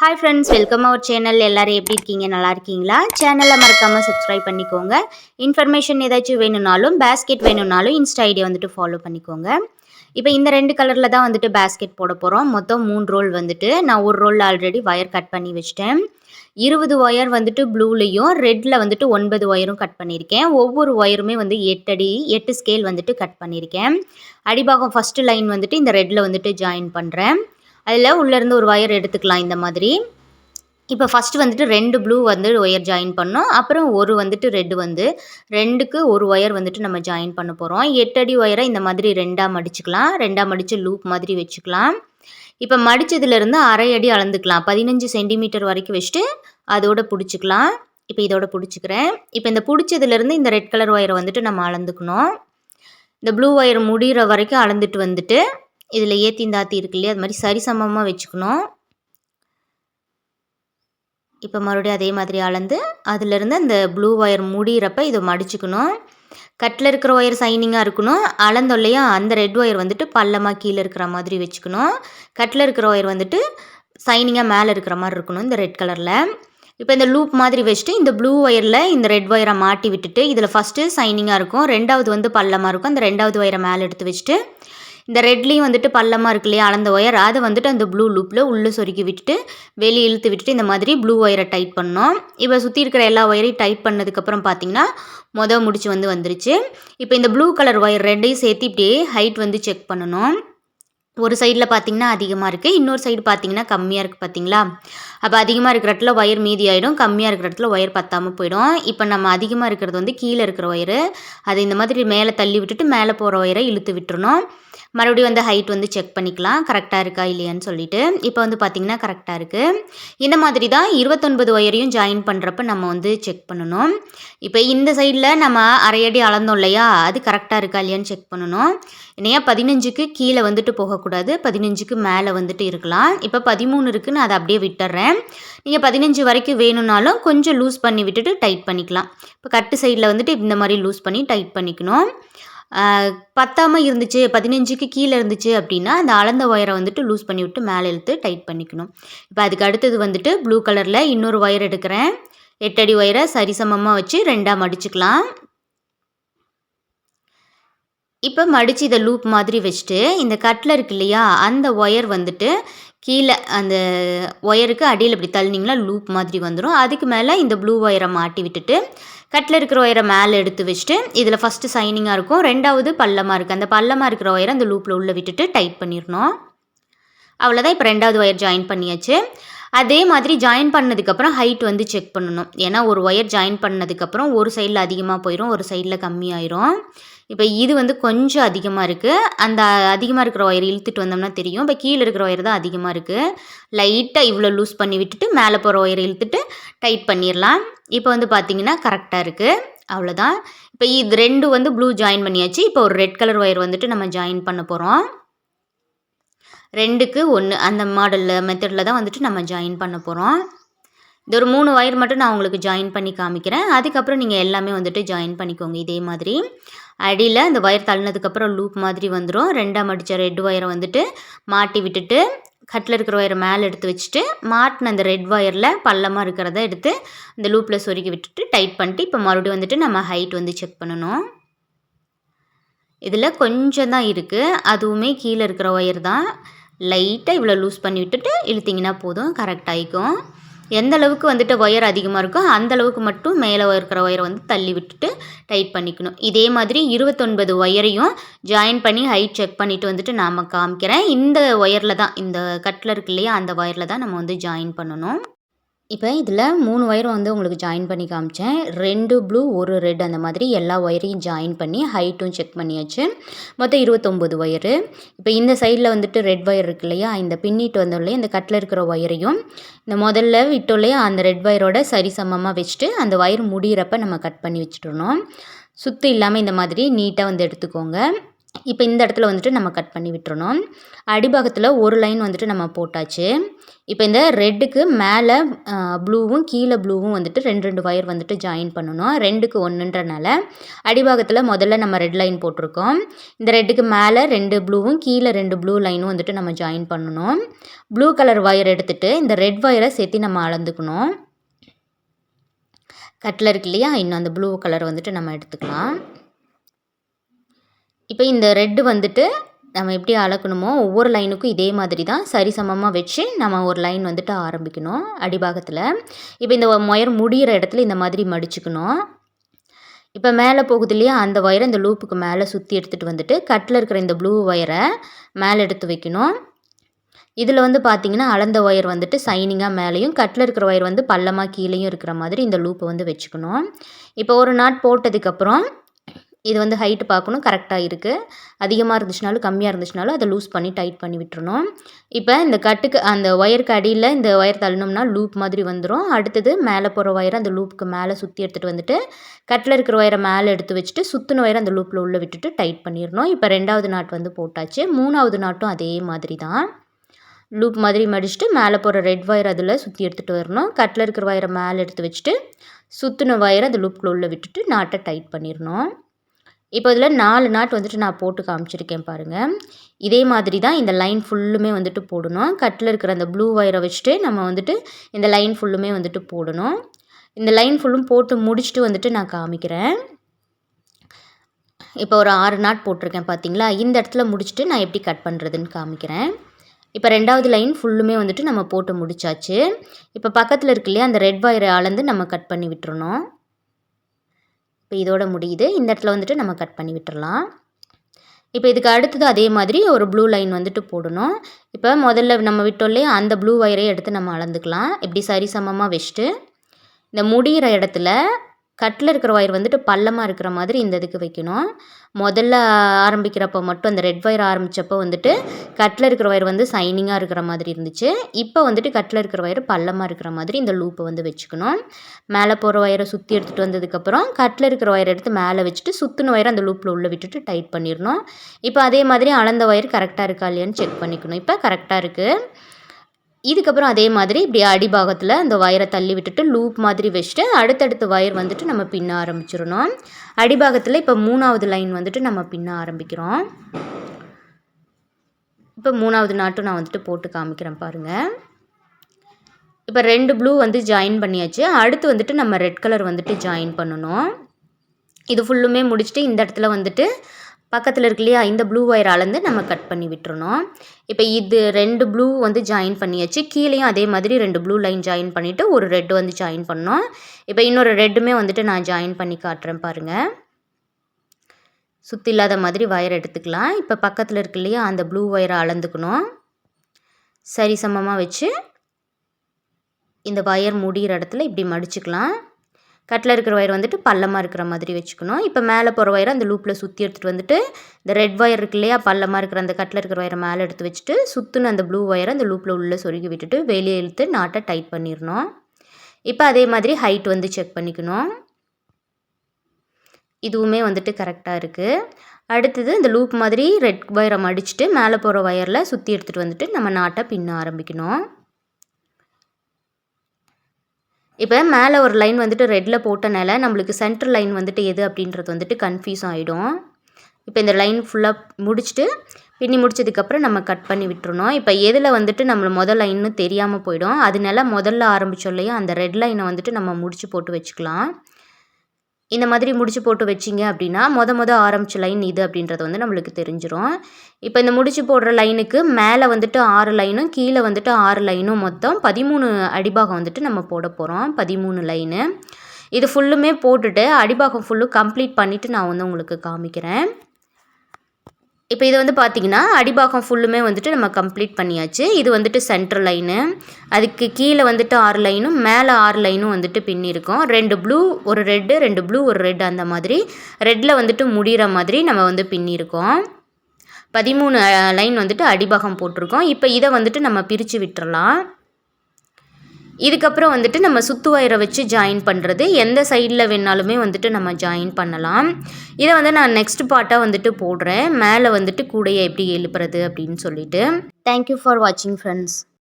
Hi friends welcome our channel எல்லாரும் எப்படி இருக்கீங்க? நல்லா இருக்கீங்களா? சேனலை மறக்காமல் சப்ஸ்கிரைப் பண்ணிக்கோங்க. இன்ஃபர்மேஷன் ஏதாச்சும் வேணும்னாலும் பேஸ்கெட் வேணும்னாலும் இன்ஸ்டா ஐடியை வந்துட்டு ஃபாலோ பண்ணிக்கோங்க. இப்போ இந்த ரெண்டு கலரில் தான் வந்துட்டு பேஸ்கெட் போட போகிறோம் மொத்தம் மூணு ரோல் வந்துட்டு நான் ஒரு ரோல் ஆல்ரெடி ஒயர் கட் பண்ணி வச்சிட்டேன். இருபது ஒயர் வந்துட்டு ப்ளூலேயும் ரெட்டில் வந்துட்டு ஒன்பது ஒயரும் கட் பண்ணியிருக்கேன். ஒவ்வொரு ஒயருமே வந்து எட்டு அடி எட்டு ஸ்கேல் வந்துட்டு கட் பண்ணியிருக்கேன். அடிபாகம் ஃபஸ்ட்டு லைன் வந்துட்டு இந்த ரெட்டில் வந்துட்டு ஜாயின் பண்ணுறேன் அதில் உள்ளேருந்து ஒரு ஒயர் எடுத்துக்கலாம் இந்த மாதிரி. இப்போ ஃபஸ்ட்டு வந்துட்டு ரெண்டு ப்ளூ வந்து ஒயர் ஜாயின் பண்ணோம். அப்புறம் ஒரு வந்துட்டு ரெட்டு வந்து ரெண்டுக்கு ஒரு ஒயர் வந்துட்டு நம்ம ஜாயின் பண்ண போகிறோம் எட்டு அடி ஒயரை இந்த மாதிரி ரெண்டாக மடிச்சுக்கலாம். ரெண்டாக மடித்து லூப் மாதிரி வச்சுக்கலாம். இப்போ மடித்ததுலேருந்து அரை அடி அளந்துக்கலாம். பதினஞ்சு சென்டிமீட்டர் வரைக்கும் வச்சுட்டு அதோட பிடிச்சிக்கலாம். இப்போ இதோட பிடிச்சிக்கிறேன். இப்போ இந்த பிடிச்சதுலேருந்து இந்த ரெட் கலர் ஒயரை வந்துட்டு நம்ம அளந்துக்கணும். இந்த ப்ளூ ஒயர் முடிகிற வரைக்கும் அளந்துட்டு வந்துட்டு இதில் ஏற்றி தாத்தி இருக்கு இல்லையா? அது மாதிரி சரிசமமாக வச்சுக்கணும். இப்போ மறுபடியும் அதே மாதிரி அளந்து அதிலிருந்து அந்த ப்ளூ ஒயர் முடிகிறப்ப இதை மடிச்சுக்கணும். கட்டில் இருக்கிற ஒயர் சைனிங்காக இருக்கணும். அளந்தோம் இல்லையா அந்த ரெட் ஒயர் வந்துட்டு பள்ளமாக கீழே இருக்கிற மாதிரி வச்சுக்கணும். கட்டில் இருக்கிற ஒயர் வந்துட்டு சைனிங்காக மேலே இருக்கிற மாதிரி இருக்கணும் இந்த ரெட் கலரில் இப்போ இந்த லூப் மாதிரி வச்சுட்டு இந்த ப்ளூ ஒயரில் இந்த ரெட் ஒயரை மாட்டி விட்டுட்டு இதில் ஃபஸ்ட்டு சைனிங்காக இருக்கும். ரெண்டாவது வந்து பள்ளமாக இருக்கும். அந்த ரெண்டாவது ஒயரை மேலே எடுத்து வச்சுட்டு இந்த ரெட்லேயும் வந்துட்டு பள்ளமாக இருக்கு இல்லையா அளந்த ஒயர் அதை வந்துட்டு அந்த ப்ளூ லூப்பில் உள்ளே சொருக்கி விட்டுட்டு வெளியே இழுத்து விட்டுட்டு இந்த மாதிரி ப்ளூ ஒயரை டைட் பண்ணோம். இப்போ சுற்றி இருக்கிற எல்லா ஒயரையும் டைட் பண்ணதுக்கப்புறம் பார்த்தீங்கன்னா மொதல் முடிச்சு வந்து வந்துருச்சு. இப்போ இந்த ப்ளூ கலர் ஒயர் ரெண்டையும் சேர்த்து இப்படியே ஹைட் வந்து செக் பண்ணணும். ஒரு சைடில் பார்த்தீங்கன்னா அதிகமாக இருக்குது இன்னொரு சைடு பார்த்தீங்கன்னா கம்மியாக இருக்குது பார்த்தீங்களா அப்போ அதிகமாக இருக்கிற இடத்துல ஒயர் மீதி ஆகிடும் கம்மியாக இருக்கிற இடத்துல ஒயர் பத்தாமல் போயிடும். இப்போ நம்ம அதிகமாக இருக்கிறது வந்து கீழே இருக்கிற ஒயரு அதை இந்த மாதிரி மேலே தள்ளி விட்டுட்டு மேலே போகிற ஒயரை இழுத்து விட்டுருணும் மறுபடியும் வந்து ஹைட் வந்து செக் பண்ணிக்கலாம். கரெக்டாக இருக்கா இல்லையான்னு சொல்லிட்டு. இப்போ வந்து பார்த்திங்கன்னா கரெக்டாக இருக்குது இந்த மாதிரி தான் இருபத்தொன்பது ஒயரையும் ஜாயின் பண்ணுறப்ப நம்ம வந்து செக் பண்ணணும். இப்போ இந்த சைடில் நம்ம அரையடி அளந்தோம் இல்லையா? அது கரெக்டாக இருக்கா இல்லையான்னு செக் பண்ணணும். என்னையா பதினஞ்சுக்கு கீழே வந்துட்டு போகக்கூடாது. பதினஞ்சுக்கு மேலே வந்துட்டு இருக்கலாம். இப்போ பதிமூணு இருக்குதுன்னு அதை அப்படியே விட்டுறேன். நீங்கள் பதினஞ்சு வரைக்கும் வேணும்னாலும் கொஞ்சம் லூஸ் பண்ணி விட்டுட்டு டைட் பண்ணிக்கலாம். இப்போ கட்டு சைடில் வந்துட்டு இந்த மாதிரி லூஸ் பண்ணி டைட் பண்ணிக்கணும். பத்தாமல் இருந்துச்சு பதினஞ்சுக்கு கீழே இருந்துச்சு அப்படின்னா அந்த அளந்த ஒயரை வந்துட்டு லூஸ் பண்ணி விட்டு மேலே இழுத்து டைட் பண்ணிக்கணும். இப்போ அதுக்கு அடுத்தது வந்துட்டு ப்ளூ கலரில் இன்னொரு ஒயர் எடுக்கிறேன். எட்டடி ஒயரை சரிசமமாக வச்சு ரெண்டாக மடிச்சுக்கலாம். இப்போ மடித்து இதை லூப் மாதிரி வச்சுட்டு இந்த கட்டில் இருக்கு இல்லையா அந்த ஒயர் வந்துட்டு கீழே அந்த ஒயருக்கு அடியில் இப்படி தள்ளினீங்களா லூப் மாதிரி வந்துடும் அதுக்கு மேலே இந்த ப்ளூ ஒயரை மாட்டி விட்டுட்டு கட்டில் இருக்கிற ஒயரை மேலே எடுத்து வச்சுட்டு இதில் ஃபஸ்ட்டு சைனிங்காக இருக்கும். ரெண்டாவது பள்ளமாக இருக்குது அந்த பள்ளமாக இருக்கிற ஒயரை அந்த லூப்பில் உள்ளே விட்டுட்டு டைட் பண்ணிடணும் அவ்வளோதான் இப்போ ரெண்டாவது ஒயர் ஜாயின் பண்ணியாச்சு. அதே மாதிரி ஜாயின் பண்ணதுக்கப்புறம் ஹைட் வந்து செக் பண்ணணும். ஏன்னா ஒரு ஒயர் ஜாயின் பண்ணதுக்கப்புறம் ஒரு சைடில் அதிகமாக போயிடும் ஒரு சைடில் கம்மியாயிரும் இப்போ இது வந்து கொஞ்சம் அதிகமாக இருக்குது அந்த அதிகமாக இருக்கிற ஒயர் இழுத்துட்டு வந்தோம்னா தெரியும். இப்போ கீழே இருக்கிற ஒயர் தான் அதிகமாக இருக்குது லைட்டாக இவ்வளோ லூஸ் பண்ணி விட்டுட்டு மேலே போகிற ஒயர் இழுத்துட்டு டைட் பண்ணிடலாம் இப்போ வந்து பார்த்திங்கன்னா கரெக்டாக இருக்குது அவ்வளோதான் இப்போ இது ரெண்டு வந்து ப்ளூ ஜாயின் பண்ணியாச்சு. இப்போ ஒரு ரெட் கலர் ஒயர் வந்துட்டு நம்ம ஜாயின் பண்ண போகிறோம் ரெண்டுக்கு ஒன்று அந்த மாடலில் மெத்தடில் தான் வந்துட்டு நம்ம ஜாயின் பண்ண போகிறோம் இது ஒரு மூணு ஒயர் மட்டும் நான் உங்களுக்கு ஜாயின் பண்ணி காமிக்கிறேன். அதுக்கப்புறம் நீங்கள் எல்லாமே வந்துட்டு ஜாயின் பண்ணிக்கோங்க இதே மாதிரி. அடியில் அந்த ஒயர் தள்ளினதுக்கப்புறம் லூப் மாதிரி வந்துடும் ரெண்டாம் அடித்த ரெட் ஒயரை வந்துட்டு மாட்டி விட்டுட்டு கட்டில் இருக்கிற ஒயரை மேலே எடுத்து வச்சுட்டு மாட்டின அந்த ரெட் ஒயரில் பள்ளமாக இருக்கிறத எடுத்து அந்த லூப்பில் சொருக்கி விட்டுட்டு டைட் பண்ணிட்டு இப்போ மறுபடியும் வந்துட்டு நம்ம ஹைட் வந்து செக் பண்ணணும். இதில் கொஞ்சம் தான் இருக்குது அதுவுமே கீழே இருக்கிற ஒயர் தான். லைட்டாக இவ்வளோ லூஸ் பண்ணி விட்டுட்டு இழுத்திங்கன்னா போதும் கரெக்ட் ஆகிக்கும் எந்த அளவுக்கு வந்துட்டு ஒயர் அதிகமாக இருக்கோ அந்த அளவுக்கு மட்டும் மேலே இருக்கிற ஒயரை வந்து தள்ளி விட்டுட்டு டைட் பண்ணிக்கணும். இதே மாதிரி இருபத்தொன்பது ஒயரையும் ஜாயின் பண்ணி ஹைட் செக் பண்ணிவிட்டு வந்துட்டு நாம் காமிக்கிறேன். இந்த ஒயரில் தான் இந்த கட்டில் இருக்கு இல்லையா அந்த ஒயரில் தான் நம்ம வந்து ஜாயின் பண்ணணும். இப்போ இதில் மூணு ஒயரும் வந்து உங்களுக்கு ஜாயின் பண்ணி காமிச்சேன். ரெண்டு ப்ளூ ஒரு ரெட் அந்த மாதிரி எல்லா ஒயரையும் ஜாயின் பண்ணி ஹைட்டும் செக் பண்ணியாச்சு. மொத்தம் இருபத்தொம்போது ஒயரு. இப்போ இந்த சைடில் வந்துட்டு ரெட் ஒயர் இருக்கு இல்லையா? இந்த பின்னிட்டு வந்தோம் இந்த கட்டில் இருக்கிற ஒயரையும் இந்த முதல்ல விட்டோம் இல்லையா அந்த ரெட் ஒயரோட சரிசமமாக வச்சுட்டு அந்த ஒயர் முடிகிறப்ப நம்ம கட் பண்ணி வச்சுட்டுருணும் சுத்து இல்லாமல் இந்த மாதிரி நீட்டாக வந்து எடுத்துக்கோங்க. இப்போ இந்த இடத்துல வந்துட்டு நம்ம கட் பண்ணி விட்டுறணும். அடிபாகத்தில் ஒரு லைன் வந்துட்டு நம்ம போட்டாச்சு. இப்போ இந்த ரெட்டுக்கு மேலே ப்ளூவும் கீழே ப்ளூவும் வந்துட்டு ரெண்டு ரெண்டு ஒயர் வந்துட்டு ஜாயின் பண்ணணும். ரெண்டுக்கு ஒன்றுன்றனால அடிபாகத்தில் முதல்ல நம்ம ரெட் லைன் போட்டிருக்கோம். இந்த ரெட்டுக்கு மேலே ரெண்டு ப்ளூவும் கீழே ரெண்டு ப்ளூ லைனும் வந்துட்டு நம்ம ஜாயின் பண்ணணும். ப்ளூ கலர் ஒயர் எடுத்துகிட்டு இந்த ரெட் ஒயரை சேர்த்து நம்ம அளந்துக்கணும். கட்டில் இருக்கு இல்லையா? இன்னும் அந்த ப்ளூ கலர் வந்துட்டு நம்ம எடுத்துக்கலாம். இப்போ இந்த ரெட்டு வந்துட்டு நம்ம எப்படி அளக்கணுமோ ஒவ்வொரு லைனுக்கும் இதே மாதிரி தான் சரிசமமாக வச்சு நம்ம ஒரு லைன் வந்துட்டு ஆரம்பிக்கணும் அடிபாகத்தில். இப்போ இந்த ஒயர் முடிகிற இடத்துல இந்த மாதிரி மடிச்சுக்கணும். இப்போ மேலே போகுது இல்லையா? அந்த ஒயரை இந்த லூப்புக்கு மேலே சுற்றி எடுத்துகிட்டு வந்துட்டு கட்டில் இருக்கிற இந்த ப்ளூ ஒயரை மேலே எடுத்து வைக்கணும். இதில் வந்து பார்த்திங்கன்னா அளந்த ஒயர் வந்துட்டு சைனிங்காக மேலேயும் கட்டில் இருக்கிற ஒயர் வந்து பள்ளமாக கீழேயும் இருக்கிற மாதிரி இந்த லூப்பை வந்து வச்சுக்கணும். இப்போ ஒரு நாட் போட்டதுக்கப்புறம் இது வந்து ஹைட்டு பார்க்கணும் கரெக்டாக இருக்குது அதிகமாக இருந்துச்சுனாலும் கம்மியாக இருந்துச்சுனாலும் அதை லூஸ் பண்ணி டைட் பண்ணி விட்டுறணும். இப்போ இந்த கட்டுக்கு அந்த ஒயருக்கு அடியில் இந்த ஒயர் தள்ளணும்னா லூப் மாதிரி வந்துடும் அடுத்தது மேலே போகிற ஒயரை அந்த லூப்புக்கு மேலே சுற்றி எடுத்துகிட்டு வந்துட்டு கட்டில் இருக்கிற ஒயரை மேலே எடுத்து வச்சுட்டு சுற்றின ஒயரை அந்த லூப்பில் உள்ளே விட்டுட்டு டைட் பண்ணிடணும். இப்போ ரெண்டாவது நாட் வந்து போட்டாச்சு. மூணாவது நாட்டும் அதே மாதிரி தான். லூப் மாதிரி மடிச்சுட்டு மேலே போகிற ரெட் ஒயர் அதில் சுற்றி எடுத்துகிட்டு வரணும். கட்டில் இருக்கிற ஒயரை மேலே எடுத்து வச்சுட்டு சுற்றின ஒயரை அந்த லூப்புக்குள்ளே உள்ளே விட்டுட்டு நாட்டை டைட் பண்ணிடணும். இப்போ இதில் நாலு நாட் வந்துட்டு நான் போட்டு காமிச்சிருக்கேன் பாருங்கள் இதே மாதிரி தான் இந்த லைன் ஃபுல்லுமே வந்துட்டு போடணும். கட்டில் இருக்கிற அந்த ப்ளூ ஒயரை வச்சுட்டு நம்ம வந்துட்டு இந்த லைன் ஃபுல்லுமே வந்துட்டு போடணும். இந்த லைன் ஃபுல்லும் போட்டு முடிச்சுட்டு வந்துட்டு நான் காமிக்கிறேன். இப்போ ஒரு ஆறு நாட் போட்டிருக்கேன் பார்த்தீங்களா? இந்த இடத்துல முடிச்சுட்டு நான் எப்படி கட் பண்ணுறதுன்னு காமிக்கிறேன். இப்போ ரெண்டாவது லைன் ஃபுல்லுமே வந்துட்டு நம்ம போட்டு முடிச்சாச்சு. இப்போ பக்கத்தில் இருக்கு இல்லையா? அந்த ரெட் வயரை அளந்து நம்ம கட் பண்ணி விட்டுறணும். இப்போ இதோட முடியுது. இந்த இடத்துல வந்துட்டு நம்ம கட் பண்ணி விட்டுறலாம். இப்போ இதுக்கு அடுத்தது அதே மாதிரி ஒரு ப்ளூ லைன் வந்துட்டு போடணும். இப்போ முதல்ல நம்ம விட்டோம்லே அந்த ப்ளூ ஒயரே எடுத்து நம்ம அளந்துக்கலாம். இப்படி சரி சமமாக வச்சுட்டு இந்த முடிகிற இடத்துல கட்டில் இருக்கிற ஒயர் வந்துட்டு பள்ளமாக இருக்கிற மாதிரி இந்த இதுக்கு வைக்கணும். முதல்ல ஆரம்பிக்கிறப்போ மட்டும் அந்த ரெட் ஒயர் ஆரம்பித்தப்போ வந்துட்டு கட்டில் இருக்கிற ஒயர் வந்து சைனிங்காக இருக்கிற மாதிரி இருந்துச்சு. இப்போ வந்துட்டு கட்டில் இருக்கிற ஒயர் பள்ளமாக இருக்கிற மாதிரி இந்த லூப்பை வந்து வச்சுக்கணும். மேலே போகிற ஒயரை சுற்றி எடுத்துகிட்டு வந்ததுக்கப்புறம் கட்டில் இருக்கிற ஒயர் எடுத்து மேலே வச்சுட்டு சுற்றின ஒயரை அந்த லூப்பில் உள்ளே விட்டுட்டு டைட் பண்ணிடணும். இப்போ அதே மாதிரி அளந்த ஒயர் கரெக்டாக இருக்கா இல்லையான்னு செக் பண்ணிக்கணும். இப்போ கரெக்டாக இருக்குது இதுக்கப்புறம் அதே மாதிரி இப்படி அடிபாகத்தில் அந்த ஒயரை தள்ளி விட்டுட்டு லூப் மாதிரி வச்சுட்டு அடுத்தடுத்த ஒயர் வந்துட்டு நம்ம பின்ன ஆரம்பிச்சிடணும். அடிபாகத்தில் இப்போ மூணாவது லைன் வந்துட்டு நம்ம பின்ன ஆரம்பிக்கிறோம். இப்போ மூணாவது நாட்டும் நான் வந்துட்டு போட்டு காமிக்கிறேன் பாருங்கள் இப்போ ரெண்டு ப்ளூ வந்து ஜாயின் பண்ணியாச்சு. அடுத்து வந்துட்டு நம்ம ரெட் கலர் வந்துட்டு ஜாயின் பண்ணணும். இது ஃபுல்லுமே முடிச்சுட்டு இந்த இடத்துல வந்துட்டு பக்கத்தில் இருக்கு இல்லையா? இந்த ப்ளூ ஒயர் அளந்து நம்ம கட் பண்ணி விட்டுறணும். இப்போ இது ரெண்டு ப்ளூ வந்து ஜாயின் பண்ணியாச்சு. கீழேயும் அதே மாதிரி ரெண்டு ப்ளூ லைன் ஜாயின் பண்ணிவிட்டு ஒரு ரெட் வந்து ஜாயின் பண்ணோம். இப்போ இன்னொரு ரெட்டுமே வந்துட்டு நான் ஜாயின் பண்ணி காட்டுறேன் பாருங்கள் சுற்றி இல்லாத மாதிரி ஒயர் எடுத்துக்கலாம். இப்போ பக்கத்தில் இருக்கு இல்லையா? அந்த ப்ளூ ஒயரை அளந்துக்கணும் சரி சமமாக வச்சு இந்த ஒயர் முடிகிற இடத்துல இப்படி மடிச்சுக்கலாம். கட்டில் இருக்கிற ஒயர் வந்துட்டு பள்ளமாக இருக்கிற மாதிரி வச்சுக்கணும். இப்போ மேலே போகிற ஒயரை அந்த லூப்பில் சுற்றி எடுத்துகிட்டு வந்துட்டு இந்த ரெட் ஒயர் இருக்கு இல்லையா பள்ளமாக இருக்கிற அந்த கட்டில் இருக்கிற ஒயரை மேலே எடுத்து வச்சுட்டு சுற்றுன அந்த ப்ளூ ஒயரை அந்த லூப்பில் உள்ளே சொருகி விட்டுட்டு வெளியே இழுத்து நாட்டை டைட் பண்ணிடணும். இப்போ அதே மாதிரி ஹைட் வந்து செக் பண்ணிக்கணும். இதுவுமே வந்துட்டு கரெக்டாக இருக்குது அடுத்தது இந்த லூப் மாதிரி ரெட் ஒயரை மடிச்சுட்டு மேலே போகிற ஒயரில் சுற்றி எடுத்துகிட்டு வந்துட்டு நம்ம நாட்டை பின்ன ஆரம்பிக்கணும். இப்போ மேலே ஒரு லைன் வந்துட்டு ரெட்டில் போட்டனால நம்மளுக்கு சென்ட்ரல் லைன் வந்துட்டு எது அப்படின்றது வந்துட்டு கன்ஃபியூஸ் ஆகிடும் இப்போ இந்த லைன் ஃபுல்லாக முடிச்சுட்டு பின்னி முடிச்சதுக்கப்புறம் நம்ம கட் பண்ணி விட்டுருணும் இப்போ எதில் வந்துட்டு நம்ம முதல் லைன்னு தெரியாமல் போயிடும். அதனால முதல்ல ஆரம்பித்தோம் இல்லையா அந்த ரெட் லைனை வந்துட்டு நம்ம முடிச்சு போட்டு வச்சுக்கலாம். இந்த மாதிரி முடிச்சு போட்டு வச்சிங்க அப்படின்னா மொத மொதல் ஆரம்பித்த லைன் இது அப்படின்றது வந்து நம்மளுக்கு தெரிஞ்சிடும் இப்போ இந்த முடிச்சு போடுற லைனுக்கு மேலே வந்துட்டு ஆறு லைனும் கீழே வந்துட்டு ஆறு லைனும் மொத்தம் பதிமூணு அடிபாகம் வந்துட்டு நம்ம போட போகிறோம் பதிமூணு லைனு இது ஃபுல்லுமே போட்டுட்டு அடிபாகம் ஃபுல்லும் கம்ப்ளீட் பண்ணிவிட்டு நான் வந்து உங்களுக்கு காமிக்கிறேன். இப்போ இது வந்து பார்த்திங்கன்னா அடிபாகம் ஃபுல்லுமே வந்துட்டு நம்ம கம்ப்ளீட் பண்ணியாச்சு. இது வந்துட்டு சென்ட்ரல் லைனு அதுக்கு கீழே வந்துட்டு ஆறு லைனும் மேலே ஆறு லைனும் வந்துட்டு பின்னிருக்கோம் ரெண்டு ப்ளூ ஒரு ரெட்டு ரெண்டு ப்ளூ ஒரு ரெட் அந்த மாதிரி. ரெட்டில் வந்துட்டு முடிகிற மாதிரி நம்ம வந்து பின்னிருக்கோம் பதிமூணு லைன் வந்துட்டு அடிபாகம் போட்டிருக்கோம். இப்போ இதை வந்துட்டு நம்ம பிரித்து விட்டுறலாம். இதுக்கப்புறம் வந்துட்டு நம்ம சுத்து ஒயரை வச்சு ஜாயின் பண்ணுறது எந்த சைடில் வேணாலுமே வந்துட்டு நம்ம ஜாயின் பண்ணலாம். இதை வந்து நான் நெக்ஸ்ட் பார்ட்டாக வந்துட்டு போடுறேன். மேலே வந்துட்டு கூடையை எப்படி எழுப்புறது அப்படின்னு சொல்லிட்டு. தேங்க்யூ ஃபார் வாட்சிங் ஃப்ரெண்ட்ஸ்